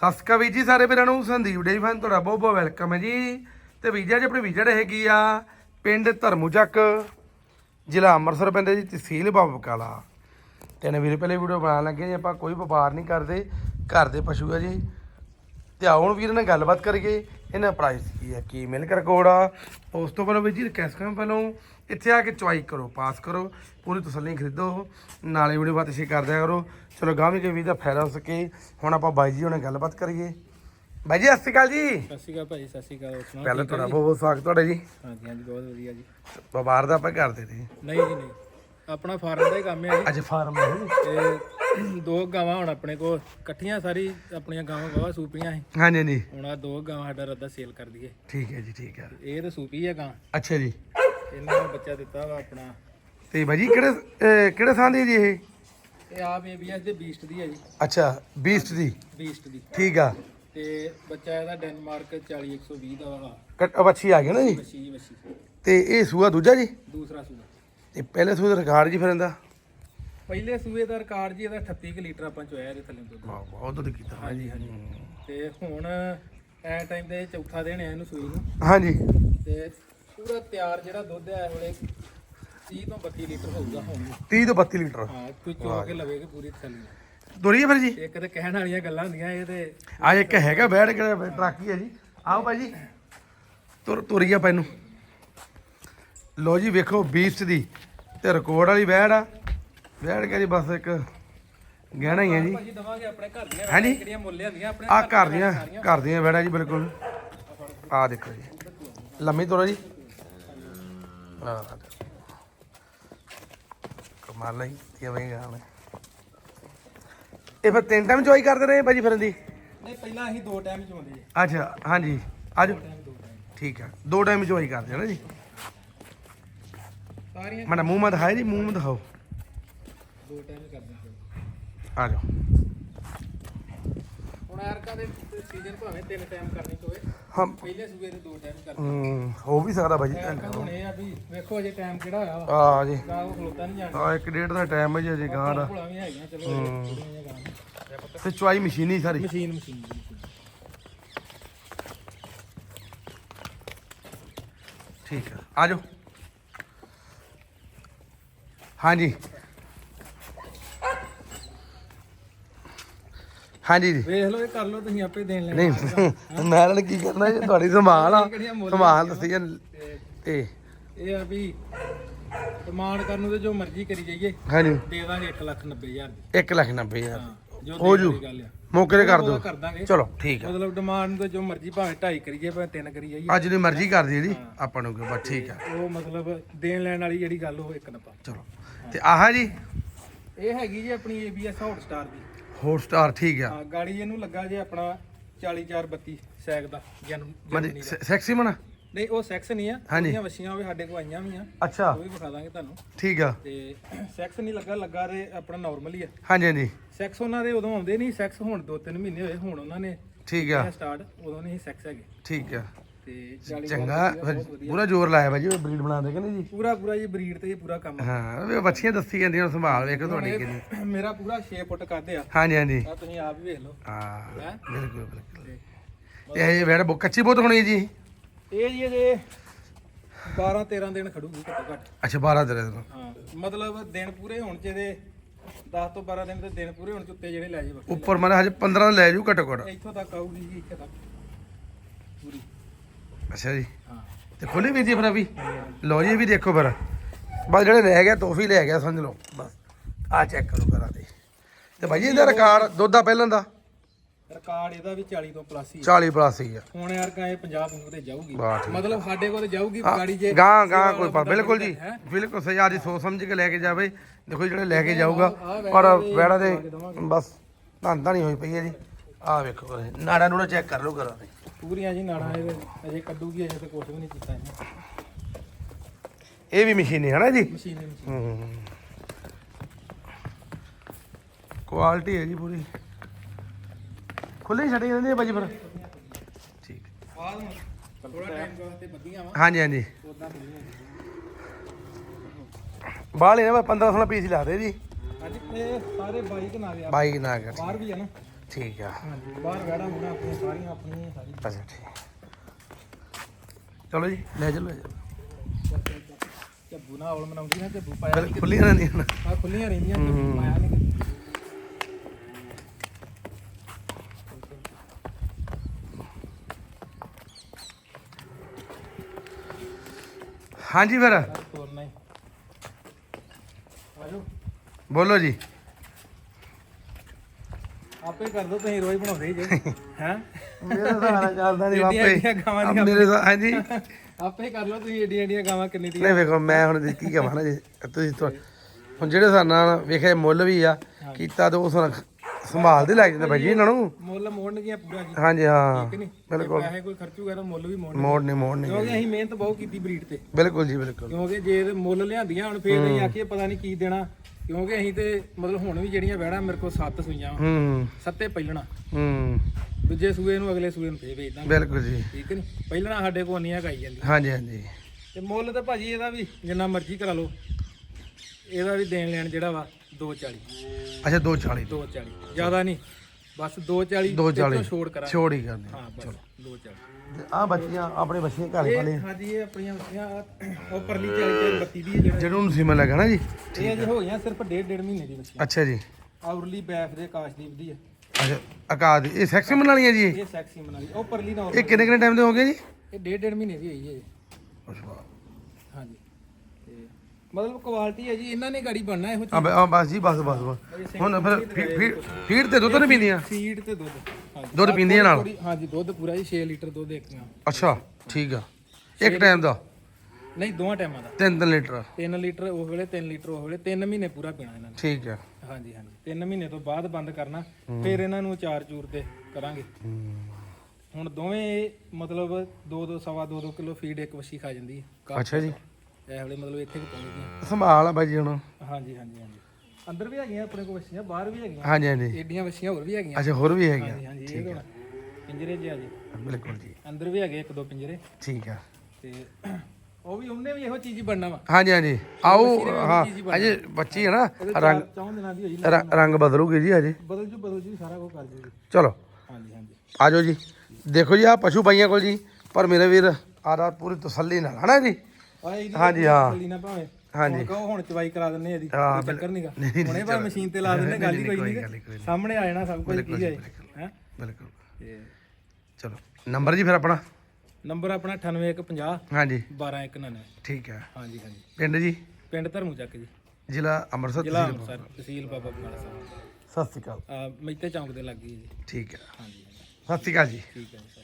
ਸਤਿ ਸ਼੍ਰੀ ਅਕਾਲ ਵੀਰ ਜੀ, ਸਾਰੇ ਵੀਰਾਂ ਨੂੰ ਸੰਦੀਪ ਡੇ ਫਨ ਤੁਹਾਡਾ ਬਹੁਤ ਬਹੁਤ ਵੈਲਕਮ ਹੈ ਜੀ। ਤੇ ਵੀਜ਼ਾ ਜੀ ਆਪਣੀ ਵੀਜ਼ਾ ਹੈਗੀ ਆ? ਪਿੰਡ ਧਰਮੂਜੱਕ, ਜ਼ਿਲ੍ਹਾ ਅੰਮ੍ਰਿਤਸਰ ਪੈਂਦਾ ਜੀ, ਤਹਿਸੀਲ ਬਾਬਾ ਬਕਾਲਾ ਤਿੰਨ ਵੀਰ ਪਹਿਲੇ ਵੀਡੀਓ ਬਣਾਉਣ ਲੱਗੇ ਜੀ, ਆਪਾਂ ਕੋਈ ਵਪਾਰ ਨਹੀਂ ਕਰਦੇ, ਘਰ ਦੇ ਪਸ਼ੂ ਆ ਜੀ। ਤੇ ਆਓ ਹੁਣ ਵੀਰ ਨਾਲ ਗੱਲਬਾਤ ਕਰੀਏ। ਇਹਨਾਂ ਪ੍ਰਾਈਸ ਕੀ ਹੈ ਕੀ ਮਿਲਕ ਰਿਕਾਰਡ ਆ? ਉਸ ਤੋਂ ਪਹਿਲਾਂ ਵੀਰ ਜੀ ਰਿਕਵੈਸਟ ਕਰਾਂ ਪਹਿਲਾਂ ਇੱਥੇ ਆ ਕੇ ਚੁਆਈ ਕਰੋ ਪਾਸ ਕਰੋ ਪੂਰੀ ਤਸੱਲੀ ਖਰੀਦੋ ਨਾਲੇ ਵੀਡੀਓ ਬਾਤ ਸ਼ੇਅਰ ਕਰ ਦਿਆ ਕਰੋ। ਚਲੋ ਗਾਵੀ ਕੇ ਵੀਰ ਦਾ ਫਾਇਦਾ ਹੋ ਸਕੇ। ਹੁਣ ਆਪਾਂ ਬਾਈ ਜੀ ਹੁਣੇ ਗੱਲਬਾਤ ਕਰੀਏ। ਬਾਈ ਜੀ ਸਤਿ ਸ਼੍ਰੀ ਅਕਾਲ ਜੀ। ਸਤਿ ਸ਼੍ਰੀ ਅਕਾਲ ਭਾਜੀ ਸਤਿ ਸ਼੍ਰੀ ਅਕਾਲ ਪਹਿਲਾਂ ਤੁਹਾਡਾ ਜੀ? ਬਹੁਤ ਬਹੁਤ ਸਵਾਗਤ ਤੁਹਾਡਾ ਜੀ। ਹਾਂਜੀ ਹਾਂਜੀ ਬਹੁਤ ਵਧੀਆ ਜੀ। ਵਪਾਰ ਦਾ ਆਪਾਂ ਕਰਦੇ ਨੇ ਨਹੀਂ ਜੀ ਨਹੀਂ। ਆਪਣਾ ਫਾਰਮ ਦਾ ਹੀ ਕੰਮ ਹੈ ਅੱਜ ਫਾਰਮ ਹੈ। ਜੀ ਜੀ ਤੇ ਦੋ ਗਾਵਾਂ ਹੁਣ ਆਪਣੇ ਕੋਲ ਇਕੱਠੀਆਂ ਸਾਰੀ ਆਪਣੀਆਂ ਗਾਵਾਂ ਗਾਵਾਂ ਸੂਪੀਆਂ ਸੀ। ਹਾਂਜੀ ਹਾਂਜੀ। ਹੁਣ ਆ ਦੋ ਗਾਵਾਂ ਸਾਡਾ ਰੱਦਾ ਸੇਲ ਕਰ ਦਈਏ। ਠੀਕ ਹੈ ਜੀ ਠੀਕ ਹੈ। ਇਹ ਤਾਂ ਸੂਪੀ ਹੈ ਗਾਂ। ਅੱਛਾ ਜੀ। ਇਹਨਾਂ ਨੂੰ ਬੱਚਾ ਦਿੱਤਾ ਵਾ ਆਪਣਾ। ਤੇ ਬਾਈ ਜੀ ਕਿਹੜੇ ਅਹ, ਕਿਹੜੇ ਸਾਲ ਦੀ ਜੀ ਇਹ? ਇਹ ਆਪ ਏਬੀਐਸ ਦੇ ਬੀਸਟ ਦੀ ਹੈ ਜੀ। ਅੱਛਾ ਬੀਸਟ ਦੀ। ਬੀਸਟ ਦੀ। ਠੀਕ ਆ। ਤੇ ਬੱਚਾ ਇਹਦਾ ਡੈਨਮਾਰਕ 40120 ਦਾ ਵਾ। ਕੱਟ ਵੱਛੀ ਆ ਗਈ ਨਾ ਜੀ? ਮੱਛੀ ਮੱਛੀ ਤੇ ਇਹ ਸੂਆ ਦੂਜਾ ਜੀ? ਦੂਸਰਾ ਸੂਆ। ਤੇ ਪਹਿਲੇ ਸੂਆ ਦਾ ਰਿਕਾਰਡ ਜੀ ਫਿਰ ਇਹਦਾ? ਪਹਿਲੇ ਸੂਏ ਦਾ ਰਿਕਾਰਡ ਜੀ ਇਹਦਾ 38 ਕੁ ਲੀਟਰ ਆਪਾਂ ਚੋਇਆ ਇਹਦੇ ਥੱਲੇ ਦੁੱਧ। ਵਾਹ ਬਹੁਤ ਦੁੱਧ ਕੀਤਾ। ਹਾਂਜੀ ਹਾਂਜੀ। ਤੇ ਹੁਣ ਐ ਟਾਈਮ ਤੇ ਚੌਥਾ ਦਿਨ ਹੈ ਇਹਨੂੰ ਸੂਈ ਨੂੰ। ਹਾਂਜੀ। ਤੇ ਪੂਰਾ ਤਿਆਰ ਜਿਹੜਾ ਦੁੱਧ ਹੈ ਇਹ ਵੇਲੇ 30 ਤੋਂ 32 ਲੀਟਰ ਹੋਊਗਾ ਹੁਣ। 30 ਤੋਂ 32 ਲੀਟਰ। ਹਾਂ ਕੋਈ ਚੋ ਕੇ ਲਵੇਗੀ ਪੂਰੀ ਤਸੱਲੀ ਦੋਰੀਏ ਫਿਰ ਜੀ? ਇੱਕ ਤੇ ਕਹਿਣ ਵਾਲੀਆਂ ਗੱਲਾਂ ਹੁੰਦੀਆਂ ਇਹ ਤੇ ਆ ਇੱਕ ਹੈਗਾ ਬੈਠ ਕੇ ਟਰੱਕ ਹੀ ਜੀ। ਆਓ ਭਾਈ ਜੀ। ਤੁਰ ਤੁਰੀਆ ਪੈ ਨੂੰ ਲੋ ਜੀ ਵੇਖੋ ਬੀਸਟ ਦੀ ਤੇ ਰਿਕਾਰਡ ਵਾਲੀ ਬੈੜ ਆ। ਬੈੜ ਕੇ ਜੀ ਬਸ ਇੱਕ ਗਹਿਣਾ ਹੀ ਹੈ ਜੀ। ਭਾਜੀ ਦਵਾਂਗੇ ਆਪਣੇ ਘਰ ਦੀਆਂ ਹਾਂਜੀ ਕਿਹੜੀਆਂ ਮੁੱਲ ਹੁੰਦੀਆਂ ਆਪਣੇ ਆ ਘਰ ਦੀਆਂ ਘਰ ਦੀਆਂ ਬੈੜਾਂ ਜੀ ਬਿਲਕੁਲ। ਆ ਦੇਖੋ ਜੀ। ਲੰਮੀ ਤੋਰਾ ਜੀ। ਆ ਕਮਾਲ ਹੈ ਕਿਵੇਂ ਗਾਣੇ ਇਹ ਫਿਰ ਤਿੰਨ ਟਾਈਮ ਚੋਈ ਕਰਦੇ ਰਹੇ ਭਾਜੀ ਫਿਰਨ ਦੀ? ਨਹੀਂ ਪਹਿਲਾਂ ਅਸੀਂ ਦੋ ਟਾਈਮ ਚੋਂਦੇ ਜੀ ਅੱਛਾ ਹਾਂਜੀ। ਅੱਜ? ਦੋ ਟਾਈਮ ਠੀਕ ਆ। ਦੋ ਟਾਈਮ ਚੋਈ ਕਰਦੇ ਆ ਨਾ ਜੀ। ਸਾਰੀਆਂ ਮਨਾ ਮੂੰਹ ਮਾ ਦਿਖਾਏ ਜੀ ਮੂੰਹ ਦਿਖਾਓ। ਦੋ ਟਾਈਮ ਕਰਦੇ ਆ ਜਾਓ। ਹੁਣ ਐਰਕਾ ਦੇ ਸੀਜ਼ਨ ਭਾਵੇਂ ਤਿੰਨ ਟਾਈਮ ਕਰਨੀ ਪਵੇ ਹਾਂ। ਪਹਿਲੇ ਸੂਏ ਦੇ ਦੋ ਟਾਈਮ ਕਰਦੇ ਹਮ, ਹੋ ਵੀ ਸਕਦਾ ਭਾਜੀ ਐਰਕਾ ਹੁਣ ਇਹ ਆ ਵੀ ਵੇਖੋ ਅਜੇ ਟਾਈਮ ਕਿਹੜਾ ਹੋਇਆ ਵਾ। ਆ ਜੀ। ਗਾਂ ਉਹ ਖਲੋਤਾ ਨਹੀਂ ਜਾਣਾ। ਆ ਇੱਕ ਡੇਢ ਦਾ ਟਾਈਮ ਹੈ ਜੀ ਅਜੇ ਗਾਂ ਦਾ। ਭੁਲਾ ਵੀ ਹੈਗੀਆਂ ਚਲੋ ਥੋੜ੍ਹੀਆਂ ਜਿਹੀਆਂ ਗਾਂ ਤੇ ਚੁਆਈ ਮਸ਼ੀਨੀ ਸਾਰੀ। Machine machine machine. ਠੀਕ ਆ। ਆ ਜਾਓ। ਹਾਂਜੀ। ਹਾਂਜੀ। ਜੀ ਵੇਖ ਲਓ ਇਹ ਕਰ ਲਓ ਤੁਸੀਂ ਆਪੇ ਦੇਣ ਲੈਣਾ। ਨਹੀਂ ਮੈਂ ਇਹਨਾਂ ਕੀ ਕਰਨਾ ਜੀ? ਤੁਹਾਡੀ ਸੰਭਾਲ ਆ। ਸੰਭਾਲ ਦੱਸੀ ਜਾਂ ਤੇ ਇਹ ਆ ਵੀ ਡਿਮਾਂਡ ਕਰਨ ਨੂੰ ਤੇ ਜੋ ਮਰਜ਼ੀ ਕਰੀ ਜਾਈਏ ਹਾਂਜੀ। ਦੇ ਦਾਂਗੇ 1 ਲੱਖ 90 ਹਜ਼ਾਰ ਦੀ। 1 ਲੱਖ 90 ਹਜ਼ਾਰ ਹਾਂ ਜੋ ਹੋ ਆ। ਮੌਕੇ ਤੇ ਕਰ ਦਾਂਗੇ। ਚਲੋ ਠੀਕ ਆ। ਮਤਲਬ ਡਿਮਾਂਡ ਤੇ ਜੋ ਮਰਜ਼ੀ ਭਾਵੇਂ 2.5 ਕਰੀਏ ਭਾਵੇਂ 3 ਕਰੀ ਜਾਈਏ। ਅੱਜ ਦੀ ਮਰਜ਼ੀ ਕਰ ਦਿਓ ਜੀ। ਆਪਾਂ ਨੂੰ ਬਸ ਠੀਕ ਆ। ਉਹ ਮਤਲਬ ਦੇਣ ਲੈਣ ਵਾਲੀ ਜਿਹੜੀ ਗੱਲ ਉਹ ਇੱਕ ਨਪਾ ਚਲੋ। ਤੇ ਆਹ ਜੀ। ਇਹ ਹੈਗੀ ਜੀ ਆਪਣੀ ABS ਹੌਟ ਸਟਾਰ ਦੀ। ਹੋਰ ਸਟਾਰ ਠੀਕ ਆ। ਹਾਂ ਗਾੜੀ ਇਹਨੂੰ ਲੱਗਾ ਜੇ ਆਪਣਾ 40432 ਸੈਕ ਦਾ ਜਨਮ ਮਨ ਜਨਮਨੀ ਦਾ। ਸੈਕਸੀ ਮਨਾ ਨਹੀਂ ਉਹ ਸੈਕਸ ਨਹੀਂ ਆ ਹਾਂਜੀ। ਉਹਦੀਆਂ ਵਸ਼ੀਆਂ ਹੋਵੇ ਸਾਡੇ ਕੋਲ ਆਈਆਂ ਵੀ ਆ। ਅੱਛਾ। ਉਹ ਵੀ ਵਿਖਾ ਦਾਂਗੇ ਤੁਹਾਨੂੰ। ਠੀਕ ਆ। ਤੇ ਸੈਕਸ ਨਹੀਂ ਲੱਗਾ ਲੱਗਾ ਤੇ ਆਪਣਾ ਨਾਰਮਲ ਹੀ ਆ। ਹਾਂਜੀ ਹਾਂਜੀ। ਸੈਕਸ ਉਹਨਾਂ ਦੇ ਉਦੋਂ ਆਉਂਦੇ ਨਹੀਂ ਸੈਕਸ ਹੁਣ 2-3 ਮਹੀਨੇ ਹੋਏ ਹੁਣ ਉਹਨਾਂ ਨੇ ਠੀਕ ਆ। ਸਟਾਰਟ ਉਦੋਂ ਨਹੀਂ ਸੈਕਸ ਹੈਗੇ। ਠੀਕ ਆ। ਤੇ 40 ਚੰਗਾ ਫਿਰ ਪੂਰਾ ਜ਼ੋਰ ਲਾਇਆ ਭਾਜੀ ਬਰੀਡ ਬਣਾ ਦੇ ਕਹਿੰਦੇ ਜੀ? ਪੂਰਾ ਪੂਰਾ ਜੀ ਬਰੀਡ ਤੇ ਹੀ ਪੂਰਾ ਕੰਮ। ਹਾਂ ਵੀ ਬੱਚੀਆਂ ਦੱਸੀ ਜਾਂਦੀਆਂ ਸੰਭਾਲ ਵੇਖੋ ਤੁਹਾਡੀ ਕਿੰਨੀ। ਇਹ ਮੇਰਾ ਪੂਰਾ 6 ਫੁੱਟ ਕਰਦੇ ਆ। ਹਾਂਜੀ ਹਾਂਜੀ। ਆ ਤੁਸੀਂ ਆਪ ਹੀ ਵੇਖ ਲਓ। ਹਾਂ? ਬਿਲਕੁਲ ਬਿਲਕੁਲ। ਤੇ ਇਹ ਵੇੜ ਬੋ ਕੱਚੀ ਬਹੁਤ ਹੋਣੀ ਹੈ ਜੀ? ਇਹ ਜੀ ਇਹਦੇ 12 13 ਦਿਨ ਖੜੂਗੀ ਘੱਟੋ ਘੱਟ। ਅੱਛਾ 12 ਦਿਨ। ਤੋਂ ਹਾਂ ਮਤਲਬ ਦਿਨ ਪੂਰੇ ਹੋਣ ਚ ਇਹਦੇ 10 ਤੋਂ 12 ਦਿਨ ਦੇ ਦਿਨ ਪੂਰੇ ਹੋਣ ਚ ਉੱਤੇ ਜਿਹੜੇ ਲੈ ਜੇ ਬੱਕਰੀ ਉੱਪਰ ਮਨ ਹਜੇ 15 ਲੈ ਜੂ ਘਟੋ ਘਟ। ਇੱਥੋਂ ਤੱਕ ਆਊਗੀ ਜੀ ਇੱਥੇ ਤੱਕ। ਪੂਰੀ। ਅੱਛਾ ਜੀ। ਹਾਂ ਤੇ ਖੋਲੀ ਵੀ ਜੀ ਫਿਰ ਅਭੀ? ਲਓ ਜੀ ਇਹ ਵੀ ਦੇਖੋ ਫਿਰ। ਬਸ ਜਿਹੜੇ ਲੈ ਗਿਆ ਤੋਹਫੀ ਲੈ ਗਿਆ ਸਮਝ ਲਓ। ਬਸ ਆ ਚੈੱਕ ਕਰੋ ਕਰਾ ਦੇ। ਤੇ ਭਾਈ ਇਹਦਾ ਰਿਕਾਰਡ ਦੁੱਧ ਦਾ ਪਹਿਲਾਂ ਦਾ? ਰਿਕਾਰਡ ਇਹਦਾ ਵੀ 40 ਤੋਂ ਪਲੱਸ ਹੀ ਆ। 40 ਪਲੱਸ ਹੀ ਆ। ਹੁਣ ਯਾਰ ਕਾ ਇਹ 50 ਨੂੰ ਤੇ ਜਾਊਗੀ। ਵਾਹ ਠੀਕ ਮਤਲਬ ਸਾਡੇ ਕੋਲ ਤੇ ਜਾਊਗੀ ਗਾੜੀ ਜੇ ਗਾਂ ਗਾਂ ਕੋਈ ਬਿਲਕੁਲ ਜੀ? ਬਿਲਕੁਲ ਸਹੀ ਆਦੀ ਸੋਚ ਸਮਝ ਕੇ ਲੈ ਕੇ ਜਾਵੇ। ਦੇਖੋ ਜਿਹੜੇ ਲੈ ਕੇ ਜਾਊਗਾ ਪਰ ਵੈੜਾ ਦੇ ਬਸ ਧੰਦਾ ਨਹੀਂ ਹੋਈ ਪਈ ਹੈ ਜੀ। ਆਹ ਵੇਖੋ ਨਾੜਾ ਨੂੜਾ ਚੈੱਕ ਕਰ ਲਓ ਕਰਾ ਦੇ। ਪੂਰੀਆਂ ਜੀ ਨਾੜਾਂ ਇਹਦੇ ਅਜੇ ਕੱਢੂਗੀ ਅਜੇ ਤੇ ਕੁਝ ਵੀ ਨਹੀਂ ਕੀਤਾ ਇਹਨੇ। ਇਹ ਵੀ ਮਸ਼ੀਨ ਹੈ ਨਾ ਜੀ? ਮਸ਼ੀਨ ਹੂੰ। ਕੁਆਲਿਟੀ ਹੈ ਜੀ ਪੂਰੀ। ਖੁੱਲੇ ਛੱਡੀ ਜਾਂਦੀ ਹੈ ਭਾਜੀ ਫਿਰ? ਠੀਕ। ਬਾਅਦ ਥੋੜਾ ਟਾਈਮ ਵਾਸਤੇ ਬੱਦੀਆਂ ਵਾ ਹਾਂਜੀ ਹਾਂਜੀ। ਉਦਾਂ ਨਹੀਂ ਬਾਹਲੇ ਨਾ 15 16 ਪੀਸ ਲਾ ਦੇ ਜੀ। ਅੱਜ ਇਹ ਸਾਰੇ ਬਾਈਕ ਨਾਲ ਆ। ਬਾਈ ਨਾ ਕਰ ਬਾਹਰ ਵੀ ਆ ਨਾ। ਠੀਕ ਆ। ਹਾਂਜੀ ਬਾਹਰ ਵੜਾ ਹੋਣਾ ਆਪਣੀਆਂ ਸਾਰੀਆਂ ਆਪਣੀਆਂ ਹੀ ਆ ਸਾਰੀ। ਅੱਛਾ ਠੀਕ। ਚਲੋ ਜੀ ਲੈ ਚਲੋ ਲੈ ਚਲੋ ਨਾਲ ਔਲ ਮਨਾਉਂਦੀ ਨਾ ਝੱਬੂ ਪਾਇਆ ਬਿਲ ਖੁੱਲੀਆਂ ਆ ਖੁੱਲੀਆਂ ਰਹਿੰਦੀਆਂ ਝੱਬੂ ਪਾਇਆ ਨਹੀਂ ਹਾਂਜੀ ਫਿਰ। ਤੋਰਨਾ ਹੀ। ਆਜੋ। ਬੋਲੋ ਜੀ। ਆਪੇ ਕਰ ਦੋ ਤੁਸੀਂ ਰੋਜ਼ ਬਣਾਉਂਦੇ ਹੀ ਜੇ ਹੈ? ਮੇਰਾ ਸਹਾਰਾ ਚੱਲਦਾ ਨਹੀਂ ਦੀਆਂ ਮੇਰੇ ਹਾਂਜੀ। ਆਪੇ ਕਰ ਲਓ ਤੁਸੀਂ ਏਡੀਆਂ ਏਡੀਆਂ ਗਾਵਾਂ ਕਿੰਨੀ ਦੀਆਂ। ਨਹੀਂ ਵੇਖੋ ਮੈਂ ਹੁਣ ਕੀ ਕਹਾਂ ਨਾ ਜੀ ਤੁਸੀਂ ਹੁਣ ਜਿਹੜੇ ਹਿਸਾਬ ਨਾਲ ਵੇਖਿਆ ਮੁੱਲ ਵੀ ਆ ਕੀਤਾ ਤੇ ਉਸ ਨਾਲ ਸੰਭਾਲਦੇ ਲੱਗ ਜਾਂਦੇ ਭਾਈ ਜੀ ਇਹਨਾਂ ਨੂੰ। ਮੁੱਲ ਮੋੜਨਗੀਆਂ ਪੂਰਾ ਜੀ। ਹਾਂਜੀ ਹਾਂ ਬਿਲਕੁਲ। ਪੈਸੇ ਕੋਈ ਖਰਚੂਗਾ ਤਾਂ ਮੁੱਲ ਵੀ ਮੋੜਨ ਮੋੜ ਨਹੀਂ ਮੋੜ ਨਹੀਂ ਕਿਉਂਕਿ ਅਸੀਂ ਮਿਹਨਤ ਬਹੁਤ ਕੀਤੀ ਬਰੀਡ ਤੇ। ਬਿਲਕੁਲ ਜੀ ਬਿਲਕੁਲ। ਕਿਉਂਕਿ ਜੇ ਮੁੱਲ ਲਿਆਂਦੀਆਂ ਹੁਣ ਫੇਰ ਨਹੀਂ ਆਖੀਏ ਪਤਾ ਨਹੀਂ ਕੀ ਦੇਣਾ। ਕਿਉਂਕਿ ਅਸੀਂ ਤੇ ਮਤਲਬ ਹੁਣ ਵੀ ਜਿਹੜੀਆਂ ਵਹਿੜਾਂ ਮੇਰੇ ਕੋਲ ਸੱਤ ਸੂਈਆਂ ਵਾਂ। ਹੂੰ। ਸੱਤੇ ਪਹਿਲਣਾ। ਹੂੰ। ਦੂਜੇ ਸੂਏ ਨੂੰ ਅਗਲੇ ਸੂਏ ਨੂੰ ਫੇਰ ਵੇਚ ਦਾਂਗੇ। ਬਿਲਕੁਲ ਜੀ। ਠੀਕ ਨਹੀਂ ਪਹਿਲਣਾ ਸਾਡੇ ਕੋਲ ਨਹੀਂ ਹੈਗਾਈ ਜਾਂਦੀ ਹਾਂਜੀ ਹਾਂਜੀ। ਤੇ ਮੁੱਲ ਤਾਂ ਭਾਜੀ ਇਹਦਾ ਵੀ ਜਿੰਨਾ ਮਰਜ਼ੀ ਕਰਾ ਲਓ। ਇਹਦਾ ਵੀ ਦੇਣ ਲੈਣ ਜਿਹੜਾ ਵਾ 240 ਅੱਛਾ 240 240 ਜ਼ਿਆਦਾ ਨਹੀਂ। ਬਸ 240 240 ਤੋਂ ਛੋੜ ਕਰਾਂਗੇ। ਛੋੜ ਹੀ ਕਰਨੀ ਹਾਂ ਬਸ 240 ਆ ਬੱਚੀਆਂ ਆਪਣੇ ਬੱਚੀਆਂ ਘਰ ਇਹ ਵਾਲੇ। ਹਾਂਜੀ ਇਹ ਆਪਣੀਆਂ ਬੱਚੀਆਂ ਉਹ ਪਰਲੀ 40 ਤੇ 32 ਦੀ ਹੈ ਜਿਹੜਾ। ਜਿਹਨੂੰ ਨੂੰ ਸੀਮਨ ਲੱਗਾ ਨਾ ਜੀ। ਇਹ ਅਜੇ ਹੋ। ਗਈਆਂ ਸਿਰਫ ਡੇਢ ਡੇਢ ਮਹੀਨੇ ਦੀ ਬੱਚੀ ਅੱਛਾ ਜੀ। ਆ ਉਰਲੀ ਬੈਫ ਦੇ ਆਕਾਸ਼ਦੀਪ ਦੀ ਹੈ। ਅੱਛਾ ਅਕਾਦ ਇਹ ਸੈਕਸੀ ਵਾਲੀਆਂ ਜੀ ਇਹ? ਇਹ ਸੈਕਸੀ ਮਨਾਲੀ। ਉਹ ਪਰਲੀ ਨਾਲ ਇਹ ਕਿੰਨੇ ਕਿੰਨੇ ਟਾਈਮ ਦੇ ਹੋ ਗਏ ਜੀ? ਇਹ ਡੇਢ ਡੇਢ ਮਹੀਨੇ ਦੀ ਹੋਈ ਹੈ ਇਹ। ਅੱਛਾ। ਹਾਂਜੀ। ਮਤਲਬ ਕੁਆਲਿਟੀ ਹੈ ਜੀ ਇਹਨਾਂ ਨੇ ਗਾੜੀ ਬਣਨਾ ਇਹੋ ਆ ਬ- ਆ ਬਸ ਜੀ ਬਸ ਬਸ ਬਸ। ਹੁਣ ਫਿਰ ਫੀ- ਫੀ- ਫੀਡ ਤੇ ਦੁੱਧ ਨਹੀਂ ਪੀਂਦੀਆਂ? ਫੀਡ ਤੇ ਦੁੱਧ ਹਾਂਜੀ। ਦੁੱਧ ਪੀਂਦੀਆਂ ਨਾਲ? ਥੋੜ੍ਹੀ- ਹਾਂਜੀ ਦੁੱਧ ਪੂਰਾ ਜੀ 6 ਲੀਟਰ ਦੁੱਧ ਇੱਕ ਨਾਲ। ਅੱਛਾ ਠੀਕ ਆ। ਇੱਕ ਟਾਈਮ ਦਾ? ਨਹੀਂ ਦੋਵਾਂ ਟਾਈਮਾਂ ਦਾ। 3 ਲੀਟਰ। 3 ਲੀਟਰ ਉਹ ਵੇਲੇ 3 ਲੀਟਰ ਉਹ ਵੇਲੇ 3 ਮਹੀਨੇ ਪੂਰਾ ਪੀਣਾ ਇਹਨਾਂ ਨੇ। ਠੀਕ ਆ। ਹਾਂਜੀ ਹਾਂਜੀ। 3 ਮਹੀਨੇ ਤੋਂ ਬਾਅਦ ਬੰਦ ਕਰਨਾ ਫਿਰ ਇਹਨਾਂ ਨੂੰ ਚਾਰ ਚੂਰ ਤੇ ਕਰਾਂਗੇ। ਹੁਣ ਦੋਵੇਂ ਮਤਲਬ 2 2 ਸਵਾ 2 2 ਕਿਲੋ ਫੀਡ ਇੱਕ ਵਸ਼ੀ ਖਾ ਜਾਂਦੀ ਹੈ। ਅੱਛਾ ਜੀ। ਇਹ ਵੇਲੇ ਮਤਲਬ ਇੱਥੇ ਕਿ ਪਹੁੰਚਦੀਆਂ ਸੰਭਾਲ ਆ ਬਾਈ ਜੀ ਹੁਣ। ਹਾਂਜੀ ਹਾਂਜੀ ਹਾਂਜੀ। ਅੰਦਰ ਵੀ ਹੈਗੀਆਂ ਆਪਣੇ ਕੋਲ ਵਸ਼ੀਆਂ ਬਾਹਰ ਵੀ ਹੈਗੀਆਂ। ਹਾਂਜੀ ਹਾਂਜੀ। ਏਡੀਆਂ ਵਸ਼ੀਆਂ ਹੋਰ ਵੀ ਹੈਗੀਆਂ। ਅੱਛਾ ਹੋਰ ਵੀ ਹੈਗੀਆਂ। ਹਾਂਜੀ ਹਾਂਜੀ ਇਹ ਹੁਣ ਪਿੰਜਰੇ ਆ ਜੀ। ਬਿਲਕੁਲ ਜੀ। ਅੰਦਰ ਵੀ ਹੈਗੇ ਇੱਕ ਦੋ ਪਿੰਜਰੇ। ਠੀਕ ਆ। ਤੇ ਉਹ ਵੀ ਉਹਨੇ ਵੀ ਇਹੋ ਚੀਜ਼ ਹੀ ਬਣਨਾ ਵਾ। ਹਾਂਜੀ ਹਾਂਜੀ। ਆਓ ਹਾਂ ਅਜੇ ਬੱਚੀ ਹੈ ਨਾ ਰੰਗ ਚੌਂ ਦਿਨਾਂ ਦੀ ਹੋਈ ਰ- ਰੰਗ ਬਦਲੂਗੀ ਜੀ ਅਜੇ। ਬਦਲ ਜੂ ਬਦਲ ਜੂ ਸਾਰਾ ਕੁਝ ਕਰ ਜੂਗੀ। ਚਲੋ। ਹਾਂਜੀ ਹਾਂਜੀ। ਆਜੋ ਜੀ। ਦੇਖੋ ਜੀ ਆ ਪਸ਼ੂ ਪਾਈਆਂ ਕੋਲ ਜੀ ਪਰ ਮੇਰੇ ਵੀਰ ਆ ਰਾਤ ਪੂਰੀ ਤਸੱਲੀ ਨਾਲ ਹਨਾ ਜੀ? ਆ ਇਹਦੀ ਹਾਂਜੀ, ਹਾਂ। ਚੱਲੀ ਨਾ ਭਾਵੇਂ। ਹਾਂਜੀ। ਕਹੋ ਹੁਣ ਚਵਾਈ ਕਰਾ ਦਿੰਨੇ ਇਹਦੀ। ਕੋਈ ਚੱਕਰ ਨਹੀਂਗਾ ਨਹੀਂ, ਨਹੀਂ, ਹੁਣੇ ਭਾਵੇਂ ਮਸ਼ੀਨ ਤੇ ਲਾ ਦਿੰਨੇ ਗੱਲ ਹੀ ਕੋਈ ਨਹੀਂ। ਸਾਹਮਣੇ ਆ ਜਾਣਾ ਸਭ ਕੁਝ ਕੀ ਹੈ ਬਿਲਕੁਲ। ਹੈ? ਬਿਲਕੁਲ। ਤੇ ਚਲੋ ਨੰਬਰ ਜੀ ਫਿਰ ਆਪਣਾ? ਨੰਬਰ ਆਪਣਾ 9850 ਹਾਂਜੀ। 12199 ਠੀਕ ਹੈ। ਹਾਂਜੀ ਹਾਂਜੀ। ਪਿੰਡ ਜੀ? ਪਿੰਡ ਧਰਮੂ ਚੱਕ ਜੀ। ਜ਼ਿਲ੍ਹਾ ਅੰਮ੍ਰਿਤਸਰ ਜ਼ਿਲ੍ਹਾ ਅੰਮ੍ਰਿਤਸਰ ਤਹਿਸੀਲ ਬਾਬਾ ਬਕਾਲਾ ਸਾਹਿਬ। ਸਤਿ ਸ਼੍ਰੀ ਅਕਾਲ। ਮੈਤੇ ਚੌਂਕ ਦੇ ਲੱਗੀ ਜੀ। ਠੀਕ ਹੈ। ਹਾਂਜੀ। ਸਤਿ ਸ਼੍ਰੀ ਅਕਾਲ ਜੀ। ਠੀਕ ਹੈ ਸਰ